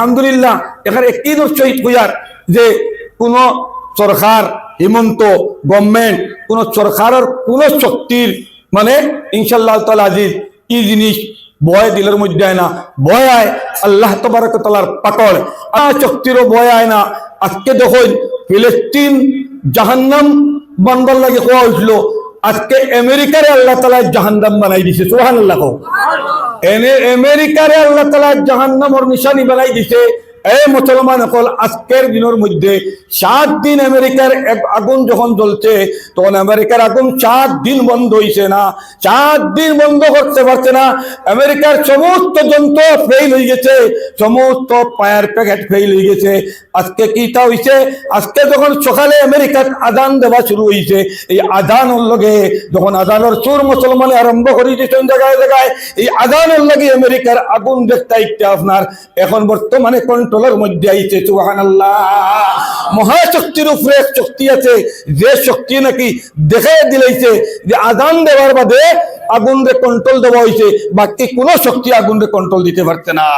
আলহামদুলিল্লাহ, এখানে একটি শহীদ হইয়ার যে কোন সরকার, হিমন্ত গভর্নমেন্ট কোন সরকারের কোন শক্তির মানে ইনশাল্লাহ তাল আজিজ ই জিনিস বয় দিলের মধ্যে আয় না বয় আয় আল্লাহ তবারক তালার পাকড়। আ শক্তিরও বয় আয় না। আজকে দেখুন, ফিলিস্তিন জাহান্নাম বানবার লাগে কোয়া হয়েছিল আজকে আমেরিকারে আল্লাহ তালা জাহান্নাম বানাই দিছে সোহান আল্লাহ আমেরিকারে আল্লাহ তালা জাহান্নামর নিশানি বানাই দিছে। এই মুসলমান সকল, আজকের দিনের মধ্যে সাত দিন আমেরিকার এক আগুন যখন জ্বলছে, তখন আমেরিকার আগুন সাত দিন বন্ধ হইছে না। সাত দিন বন্ধ করতে পারছে না। আমেরিকার সমস্ত যন্ত্র ফেল হয়ে গেছে। সমস্ত পায়ের প্যাকেট ফেল হয়ে গেছে। আজকে কিটা হইছে? আজকে যখন সকালে আমেরিকার আদান দেওয়া শুরু হয়েছে এই আদানের লগে যখন আদানের চোর মুসলমানে আরম্ভ করে জায়গায় জায়গায়, এই আদানের লগে আমেরিকার আগুন দেখতে আপনার। এখন বর্তমানে কন্ট্রোলের মধ্যে আইছে মহা মহাশক্তির উপরে শক্তি আছে, যে শক্তি নাকি দেখে দিলাইছে যে আদান দেওয়ার বাদে আগুন রে কন্ট্রোল দেওয়া হয়েছে বাকি কোন শক্তি আগুন রে কন্ট্রোল দিতে পারছে না।